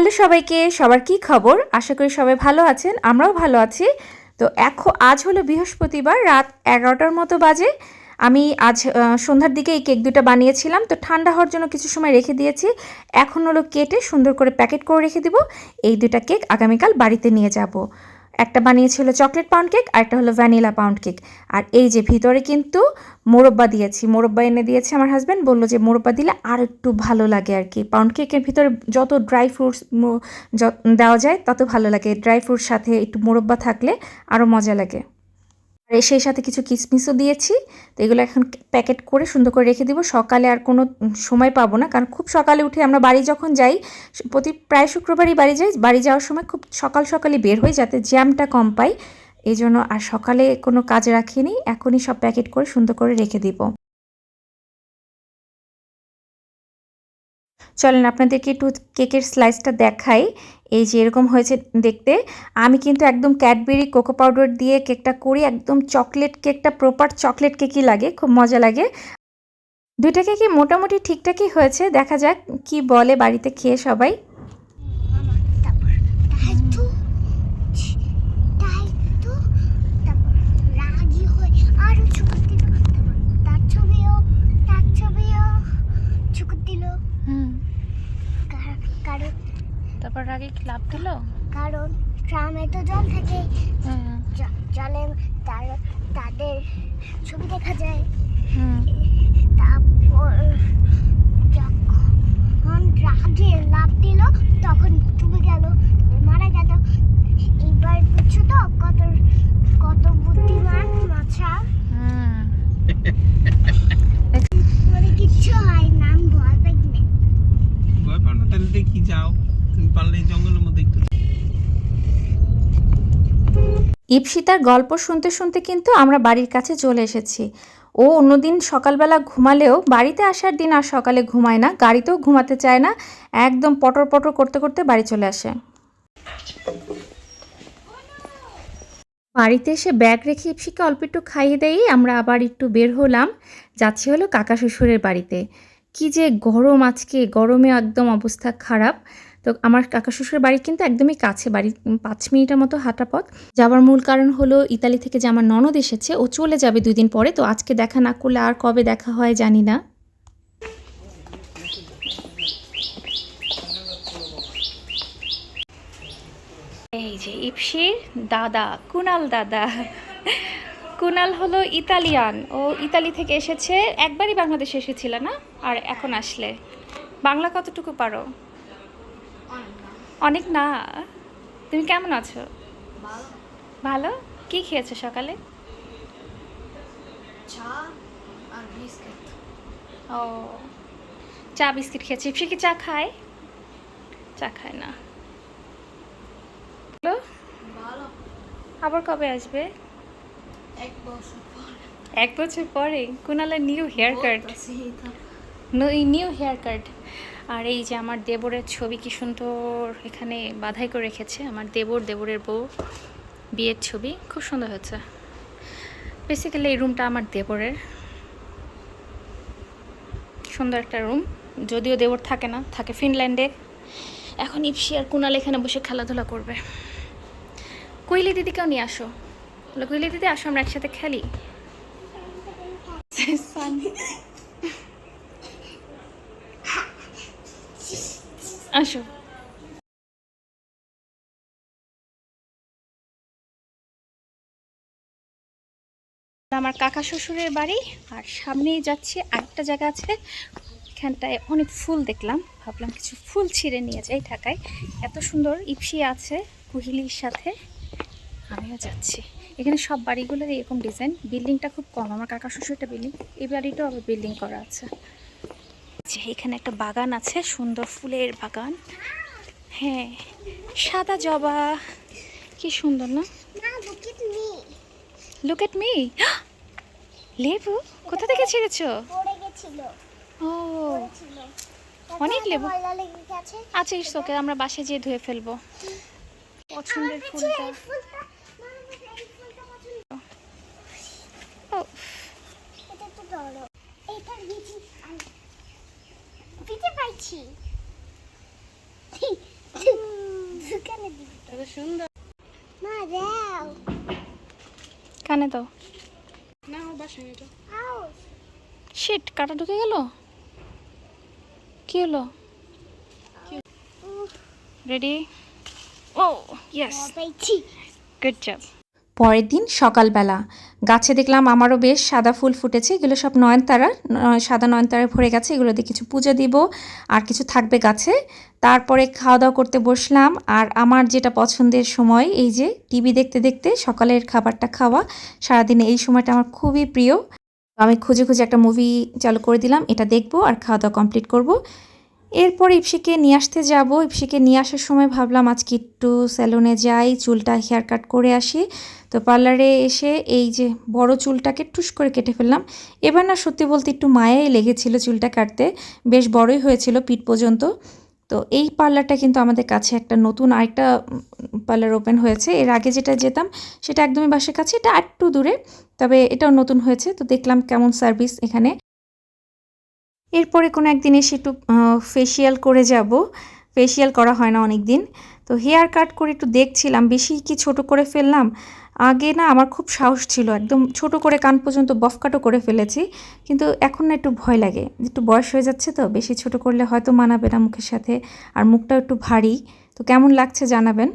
Hello সবাইকে, সবার কি খবর? আশা করি সবাই ভালো আছেন, আমরাও ভালো আছি। তো এখন আজ হলো বৃহস্পতিবার, রাত এগারোটার মতো বাজে। আমি আজ সন্ধ্যার দিকে এই কেক দুটা বানিয়েছিলাম, তো ঠান্ডা হওয়ার জন্য কিছু সময় রেখে দিয়েছি। এখন হলো কেটে সুন্দর করে প্যাকেট করে রেখে দিব। এই দুটা কেক আগামীকাল বাড়িতে নিয়ে যাব। একটা বানিয়েছিল চকলেট পাউন্ড কেক আর একটা হলো ভ্যানিলা পাউন্ড কেক আর এই যে ভিতরে কিন্তু মোরব্বা দিয়েছি, মোরব্বা এনে দিয়েছে আমার হাজব্যান্ড বলল যে মোরব্বা দিলে আর একটু ভালো লাগে আর কি। পাউন্ড কেকের ভিতরে যত ড্রাই ফ্রুটস দেওয়া যায়, তত ভালো লাগে। ড্রাই ফ্রুটস সাথে একটু মোরব্বা থাকলে আরও মজা লাগে। আর সেই সাথে কিছু কিসমিসও দিয়েছি। তো এগুলো এখন প্যাকেট করে সুন্দর করে রেখে দিব। সকালে আর কোনো সময় পাবো না, কারণ খুব সকালে উঠে আমরা বাড়ি যখন যাই, প্রতি প্রায় শুক্রবারই বাড়ি যাই, বাড়ি যাওয়ার সময় খুব সকাল সকালে বের হই যাতে জ্যামটা কম পাই। এই জন্য আর সকালে কোনো কাজ রাখিনি, এখনই সব প্যাকেট করে সুন্দর করে রেখে দিব। চলেন আপনাদেরকে একটু কেকের স্লাইসটা দেখাই। এই যে এরকম হয়েছে দেখতে। আমি কিন্তু একদম ক্যাডবেরি, কোকো পাউডার দিয়ে কেকটা করি। একদম চকলেট কেকটা প্রপার চকলেট কেকই লাগে, খুব মজা লাগে। দুইটা কেকই মোটামুটি ঠিকঠাকই হয়েছে। দেখা যাক কি বলে বাড়িতে খেয়ে সবাই তারপর তাই তো তাই তো তারপর রাগি হয়ে আরও চুকুর দিল তারপর তার ছবিও তার ছবিও চুকুর দিল হুম কার- কারণ তারপর আগে কি লাভ দিল? কারণ ট্রামে তো জল থাকে। জলে তার তাদের ছবি দেখা যায়। তারপর যখন রাগে লাভ দিল তখন ডুবে গেল মারা গেল এইবার বুঝছ তো কত কত বুদ্ধিমান মাছা হুম মানে কিচ্ছু হয় না আমি ভয় পাই না ভয় পাও না তাহলে দেখি যাও তুমি পারলে এই জঙ্গলের মধ্যে একটু ইপসিতার গল্প শুনতে শুনতে কিন্তু আমরা বাড়ির কাছে চলে এসেছি। ও অন্যদিন সকালবেলা ঘুমালেও বাড়িতে আসার দিন আর সকালে ঘুমায় না, গাড়িতেও ঘুমাতে চায় না, একদম পটর পটর করতে করতে বাড়ি চলে আসে। বাড়িতে এসে ব্যাগ রেখে ইপসিকে অল্প একটু খাইয়ে দেই, আমরা আবার একটু বের হলাম, যাচ্ছি হলো কাকা শ্বশুরের বাড়িতে। কি যে গরম আজকে, গরমে একদম অবস্থা খারাপ। তো আমার কাকা শ্বশুরের বাড়ি কিন্তু একদমই কাছে বাড়ি পাঁচ মিনিটের মতো হাঁটা পথ। যাওয়ার মূল কারণ হলো ইতালি থেকে যে আমার ননদ এসেছে, ও চলে যাবে দুই দিন পরে, তো আজকে দেখা না করলে আর কবে দেখা হয় জানি না। এই যে ইপসির দাদা, কুনাল দাদা। কুনাল হলো ইতালিয়ান। ও ইতালি থেকে এসেছে, একবারই বাংলাদেশে এসেছিল না? আর এখন আসলে। বাংলা কতটুকু পারো? অনেক না। তুমি কেমন আছো? ভালো। কি খেয়েছো সকালে? চা আর বিস্কিট। ও চা বিস্কিট খেয়েছি। ইপসি কি চা খায়? চা খায় না। হ্যালো আবার কবে আসবে? এক বছর এক বছর পরে? কুনালের new hair cut new hair cut আর এই যে আমার দেবরের ছবি কি সুন্দর এখানে বাধাই করে রেখেছে, আমার দেবর, দেবরের বউ, বিয়ের ছবি, খুব সুন্দর হয়েছে। বেসিক্যালি এই রুমটা আমার দেবরের। সুন্দর একটা রুম যদিও দেবর থাকে না, থাকে ফিনল্যান্ডে। এখন ইপসি আর কুনাল এখানে বসে খেলাধুলা করবে। কৈলি দিদিকেও নিয়ে আসো। কৈলি দিদি, আসো, আমরা একসাথে খেলি। আসো। আমার কাকা শ্বশুরের বাড়ি, আর সামনেই যাচ্ছি, আরেকটা জায়গা আছে। এখানটায় অনেক ফুল দেখলাম, ভাবলাম কিছু ফুল ছিঁড়ে নিয়ে যাই ঢাকায়। এত সুন্দর ইপসি আছে কুহিলির সাথে। আমিও যাচ্ছি। এখানে সব বাড়িগুলোর এরকম ডিজাইন। বিল্ডিংটা খুব কম, আমার কাকা শ্বশুরটা বিল্ডিং, এই বাড়িটাও আবার বিল্ডিং করা আছে। যে এখানে একটা বাগান আছে সুন্দর ফুলের বাগান। হ্যাঁ সাদা জবা কি সুন্দর না? লুক এট মি লেবু? কোথা থেকে ছেড়েছ? ও অনেক লেবু? আচ্ছা ইটস ওকে আমরা বাসে যেয়ে ধুয়ে ফেলব। পছন্দের ফুলটা এই ফুলটা মা, এই ফুলটা পছন্দ ও এটা তো ধরো এইটার বিচি পাইছি এত সুন্দর। মা দাও। কানে দাও। না ও বাসায় এটা শিট কাটা ঢুকে গেল? কি হলো? রেডি ও ইয়েস গুড জব পরের দিন সকালবেলা। গাছে দেখলাম আমারও বেশ সাদা ফুল ফুটেছে, এগুলো সব নয়নতারা সাদা নয়নতারায় ভরে গেছে, এগুলো দিয়ে কিছু পুজো দিব, আর কিছু থাকবে গাছে। তারপরে খাওয়া দাওয়া করতে বসলাম, আর আমার যেটা পছন্দের সময়, এই যে টিভি দেখতে দেখতে সকালের খাবারটা খাওয়া, সারাদিনে এই সময়টা আমার খুবই প্রিয়। আমি খুঁজে খুঁজে একটা মুভি চালু করে দিলাম, এটা দেখব আর খাওয়া দাওয়া কমপ্লিট করব। এরপর ইপসিকে নিয়ে আসতে যাব। ইপসিকে নিয়ে আসার সময় ভাবলাম আজকে একটু স্যালনে যাই, চুলটা হেয়ার কাট করে আসি। তো পার্লারে এসে এই যে বড় চুলটাকে টুস করে কেটে ফেললাম। এবার না সত্যি বলতে একটু মায়াই লেগেছিল চুলটা কাটতে। বেশ বড়ই হয়েছিল পিঠ পর্যন্ত। তো এই পার্লারটা কিন্তু আমাদের কাছে একটা নতুন আরেকটা পার্লার ওপেন হয়েছে। এর আগে যেটা যেতাম, সেটা একদমই বাসের কাছে, এটা একটু দূরে, তবে এটাও নতুন হয়েছে। তো দেখলাম কেমন সার্ভিস এখানে। এরপরে কোনো একদিন এসে একটু ফেসিয়াল করে যাব। ফেসিয়াল করা হয় না অনেক দিন তো হেয়ার কাট করে একটু দেখছিলাম, বেশি কি ছোট করে ফেললাম? আগে না আমার খুব সাহস ছিল, একদম ছোট করে কান পর্যন্ত বফ কাটও করে ফেলেছি। কিন্তু এখন না একটু ভয় লাগে। একটু বয়স হয়ে যাচ্ছে তো, বেশি ছোট করলে হয়তো মানাবে না মুখের সাথে, আর মুখটাও একটু ভারী। তো কেমন লাগছে জানাবেন?